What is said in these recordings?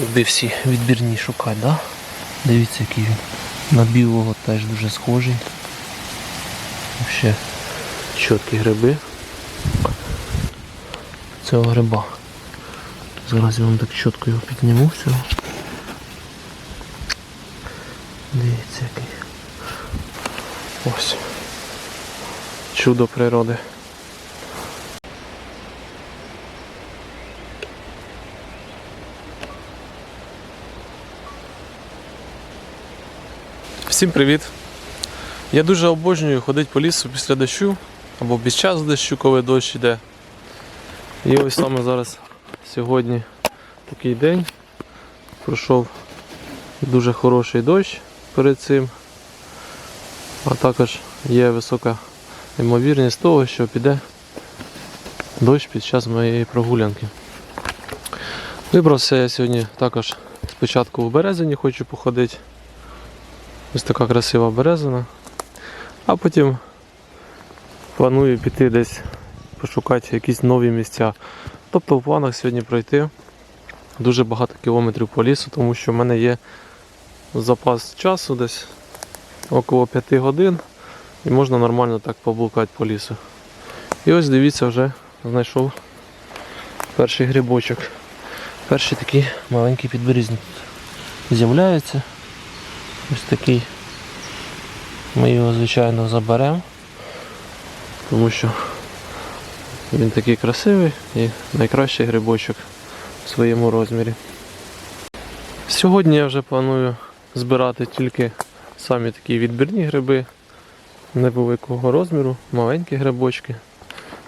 Якби всі відбірні шукати, да? Дивіться, який він. На білого теж дуже схожий. Ще чіткі гриби. Цього гриба. Зараз я вам так чітко його підніму всього. Дивіться який. Ось. Чудо природи. Всім привіт! Я дуже обожнюю ходити по лісу після дощу або під час дощу, коли дощ йде. І ось саме зараз сьогодні такий день. Пройшов дуже хороший дощ перед цим, а також є висока ймовірність того, що піде дощ під час моєї прогулянки. Вибрався я сьогодні також спочатку в Березині хочу походити. Ось така красива березина. А потім планую піти десь пошукати якісь нові місця. Тобто в планах сьогодні пройти дуже багато кілометрів по лісу, тому що в мене є запас часу десь около 5 годин і можна нормально так поблукати по лісу. І ось дивіться, вже знайшов перший грибочок. Перший такий маленький підберізник з'являється. Ось такий. Ми його, звичайно, заберемо, тому що він такий красивий і найкращий грибочок в своєму розмірі. Сьогодні я вже планую збирати тільки самі такі відбірні гриби невеликого розміру, маленькі грибочки.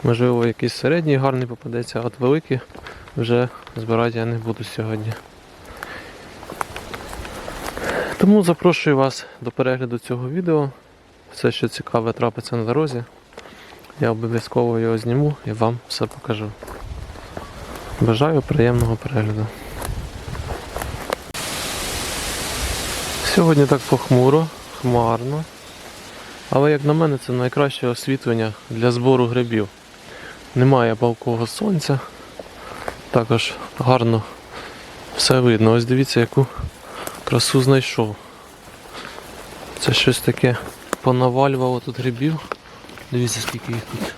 Можливо, якийсь середній гарний попадеться, а от великі вже збирати я не буду сьогодні. Тому запрошую вас до перегляду цього відео. Все, що цікаве трапиться на дорозі. Я обов'язково його зніму і вам все покажу. Бажаю приємного перегляду. Сьогодні так похмуро, хмарно. Але як на мене це найкраще освітлення для збору грибів. Немає палкого сонця. Також гарно все видно. Ось дивіться, яку красу знайшов. Це щось таке понавалювало тут грибів. Дивіться, скільки їх тут.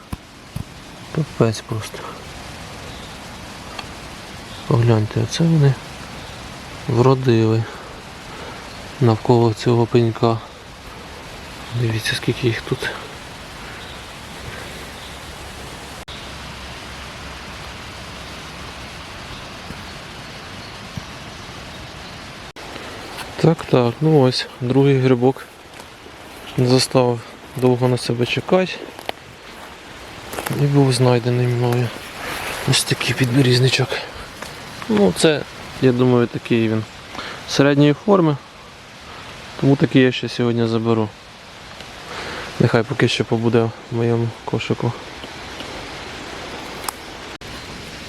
Капець просто. Погляньте, оце вони вродили навколо цього пенька. Дивіться, скільки їх тут. Так, так, ну ось, другий грибок. Не заставив довго на себе чекати. І був знайдений мною. Ось такий підберізничок. Ну це, я думаю, такий він середньої форми. Тому такий я ще сьогодні заберу. Нехай поки що побуде в моєму кошику.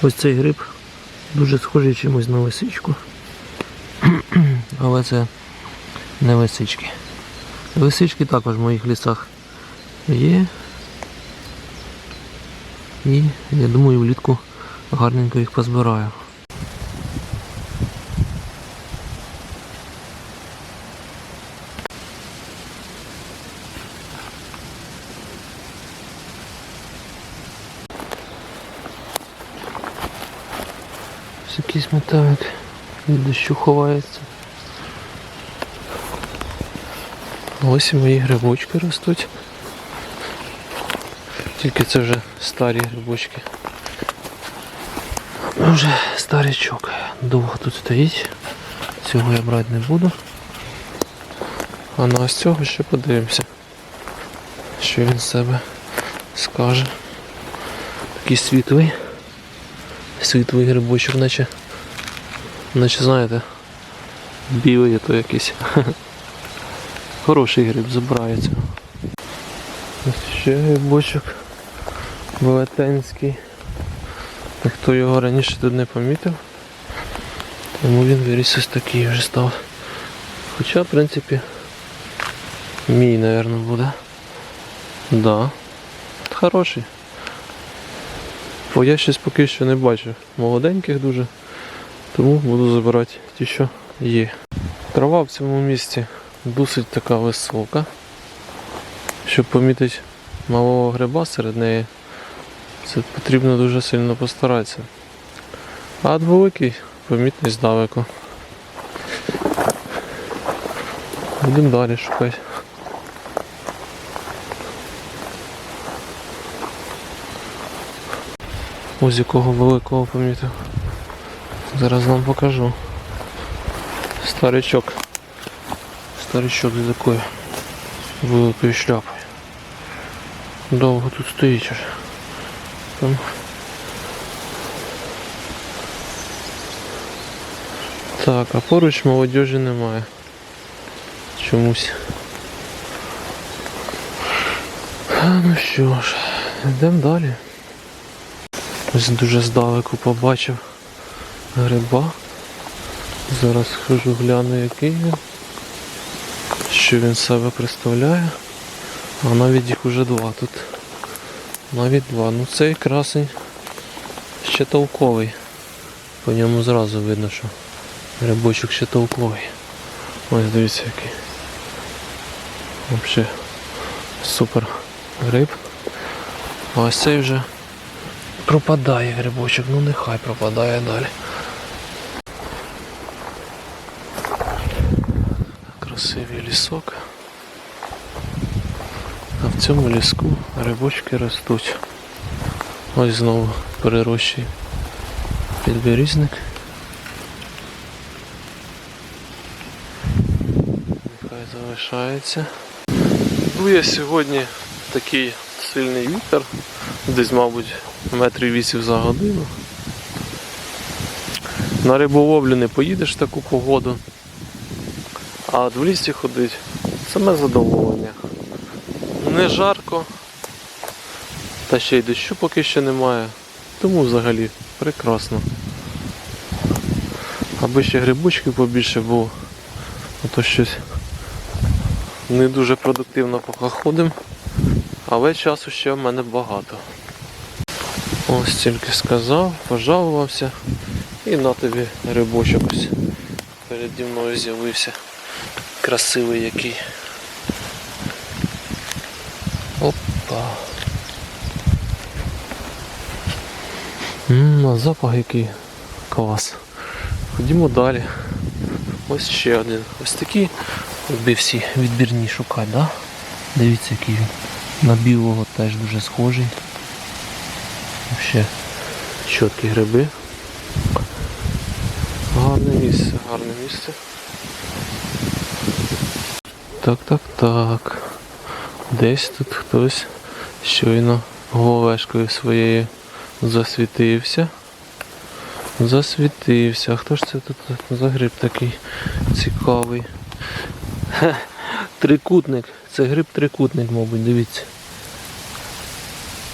Ось цей гриб дуже схожий чимось на лисичку. Але це не лисички. Лисички також в моїх лісах є. І я думаю влітку гарненько їх позбираю. Ось якийсь металик від дощу ховається. Ось мої грибочки ростуть. Тільки це вже старі грибочки. Ну, Вже старичок. Довго тут стоїть. Цього я брати не буду. А на ось цього ще подивимося. Що він себе скаже. Такий світлий. Світлий грибочок, наче. Наче знаєте. Білий то якийсь. Хороший гриб забирається. Ось ще грибочок велетенський. Хто його раніше тут не помітив, тому він виріс ось такий вже став. Хоча, в принципі, мій, мабуть, буде. Да. Хороший. Бо я щось поки що не бачив. Молоденьких дуже. Тому буду забирати ті, що є. Трава в цьому місці досить така висока. Щоб помітити малого гриба серед неї, це потрібно дуже сильно постаратися. А от великий помітний здалеку. Будемо далі шукати. Ось якого великого помітив. Зараз вам покажу. Старичок. Старичок з такою великою шляпою. Довго тут стоїть уже. Там. Так, а поруч молодежі немає. Чомусь. А, ну що ж, йдемо далі. Ось дуже здалеку побачив гриба. Зараз схожу гляну який він. Що він себе представляє. А навіть їх уже два тут. Навіть два. Ну цей красень ще толковий. По ньому зразу видно, що грибочок ще толковий. Ось дивіться який. Взагалі супер гриб. А ось цей вже пропадає грибочок, ну нехай пропадає далі. Красивий лісок. А в цьому ліску грибочки ростуть. Ось знову перерощий підберізник. Нехай залишається. Дує сьогодні такий сильний вітер, десь, мабуть, метрів вісім за годину. На риболовлю не поїдеш в таку погоду. А от в лісі ходить саме задоволення. Не жарко, та ще й дощу поки що немає. Тому взагалі прекрасно. Аби ще грибочків побільше було, а то щось не дуже продуктивно поки ходимо, але часу ще в мене багато. Ось тільки сказав, пожалувався і на тобі грибочок ось переді мною з'явився. Красивий який. Опа. Ммм, а запах який клас. Ходімо далі. Ось ще один. Ось такі якби всі відбірні шукати, да? Дивіться, який він. На білого теж дуже схожий. Ще чіткі гриби. Гарне місце, гарне місце. Так, так, так. Десь тут хтось щойно головешкою своєю засвітився. Засвітився. А хто ж це тут за гриб такий цікавий? Трикутник. Це гриб трикутник, мабуть, дивіться.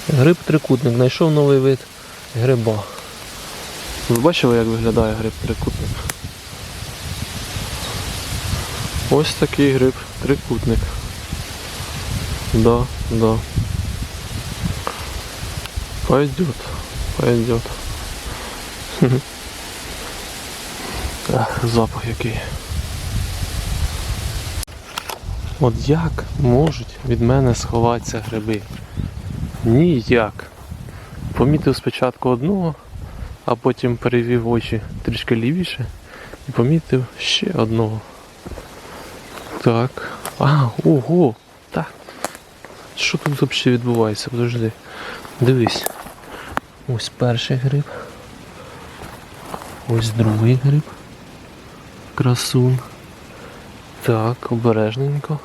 Гриб трикутник. Знайшов новий вид гриба. Ви бачили, як виглядає гриб трикутник? Ось такий гриб трикутник. Да, да. Пойдет, пойдет. Ах, запах який. От як можуть від мене сховатися гриби? Ніяк. Помітив спочатку одного, а потім перевів очі трішки лівіше і помітив ще одного. Так. А, ого! Так. Що тут взагалі відбувається? Подожди. Дивись. Ось перший гриб. Ось другий гриб. Красун. Так, обережненько.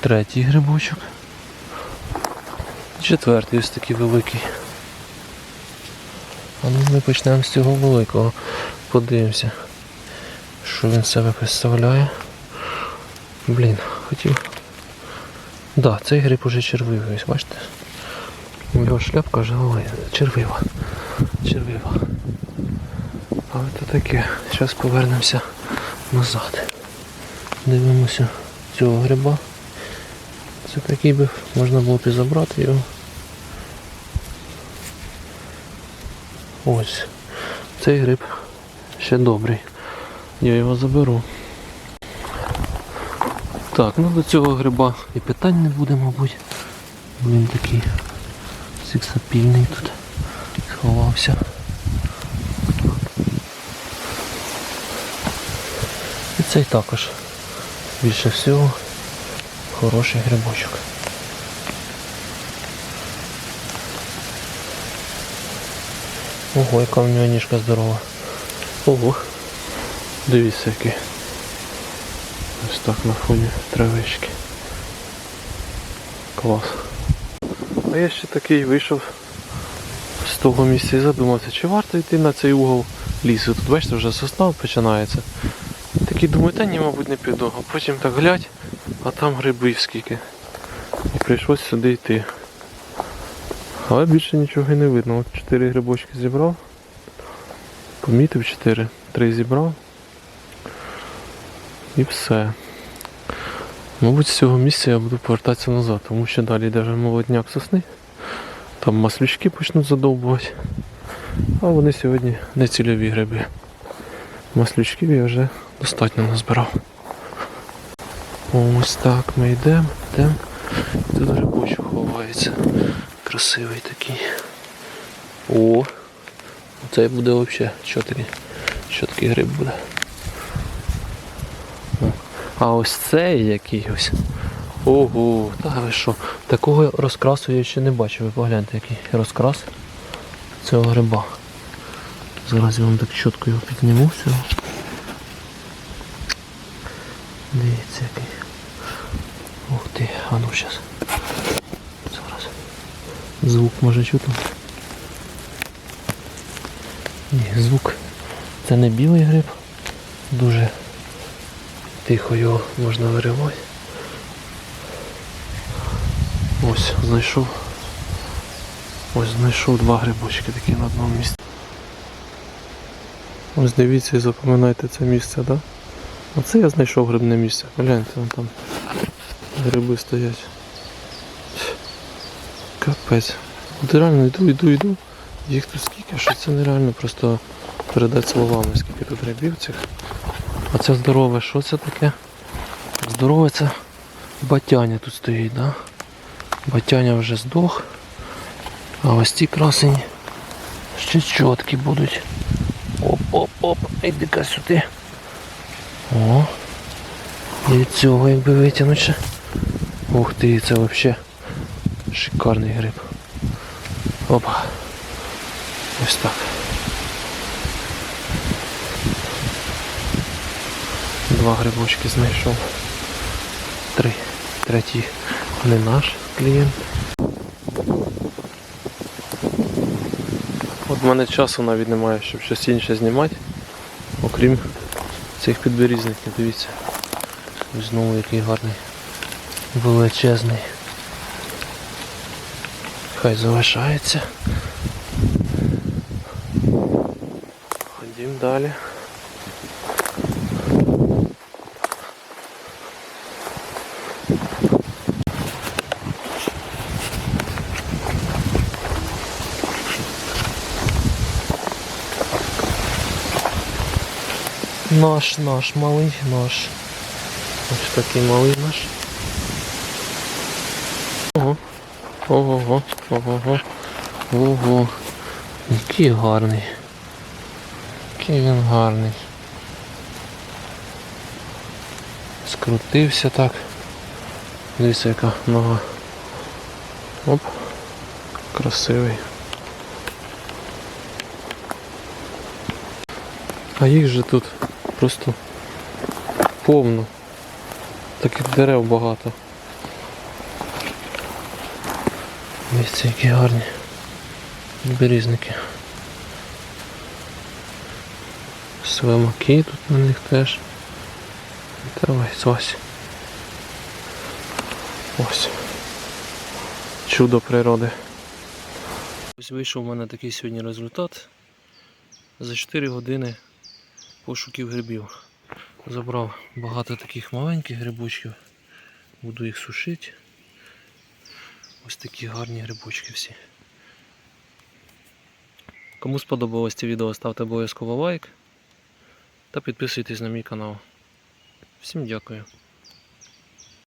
Третій грибочок. Четвертий ось такий великий. А ну ми почнемо з цього великого. Подивимося, що він себе представляє. Блін, хотів. Да, цей гриб уже червивий, ось бачите? Його шляпка ой, червива. Червива. Але то таке. Зараз повернемося назад. Дивимося цього гриба. Це такий би можна було б і забрати його. Ось. Цей гриб ще добрий. Я його заберу. Так, ну до цього гриба і питань не буде, мабуть. Він такий сексапільний тут сховався. І цей також більше всього хороший грибочок. Ого, яка в нього ніжка здорова. Ого. Дивіться який. Ось так на фоні травички. Клас. А я ще такий вийшов з того місця і задумався, чи варто йти на цей угол лісу. Тут бачите, вже сосна починається. Такий думаю, та ні, мабуть, не піду. А потім так глядь, а там грибів скільки. І прийшлось сюди йти. Але більше нічого і не видно. От чотири грибочки зібрав. Помітив чотири, три зібрав. І все. Мабуть, з цього місця я буду повертатися назад, тому що далі йде вже молодняк сосни. Там маслючки почнуть задовбувати. А вони сьогодні не цільові гриби. Маслючків я вже достатньо назбирав. Ось так ми йдемо, йдемо. Тут грибочок ховається. Красивий такий. О! Цей буде взагалі чіткий, чіткий гриб буде. А ось цей який ось. Ого, та ви що? Такого розкрасу я ще не бачив. Ви погляньте, який розкрас цього гриба. Зараз я вам так чітко його підніму всього. Дивіться який. Ух ти, а ну зараз. Зараз. Звук може чути. Ні, звук. Це не білий гриб. Дуже тихо його можна виривати. Ось, знайшов. Ось знайшов два грибочки такі на одному місці. Ось дивіться і запам'ятайте це місце, так? Да? Оце я знайшов грибне місце. Гляньте, вон там гриби стоять. Капець. От реально йду, йду, йду. Їх тут скільки, що це нереально просто передати словами, скільки тут грибів цих. А це здорове, що це таке? Здорове це батяня тут стоїть, да? Батяня вже здох. А ось ці красені ще чіткі будуть. Оп-оп-оп, іди-ка сюди. О. І цього якби витягнути. Ух ти, це взагалі шикарний гриб. Опа. Ось так. Два грибочки знайшов. Три. Третій не наш клієнт. От в мене часу навіть немає, щоб щось інше знімати, окрім цих підберізників, дивіться. Ось Знову який гарний, величезний. Хай залишається. Ходім далі. Наш, наш малий, наш. Ось такий малий наш. Ого. Ого, ого, ого. Який гарний. Який він гарний. Скрутився так. Дивіться яка нога. Оп. Красивий. А їх же тут просто повно. Таких дерев багато. Дивіться, які гарні берізники. Свимаки тут на них теж. Давай, Свась. Ось. Чудо природи. Ось вийшов у мене такий сьогодні результат. За 4 години пошуків грибів. Забрав багато таких маленьких грибочків. Буду їх сушити. Ось такі гарні грибочки всі. Кому сподобалось це відео, ставте обов'язково лайк та підписуйтесь на мій канал. Всім дякую.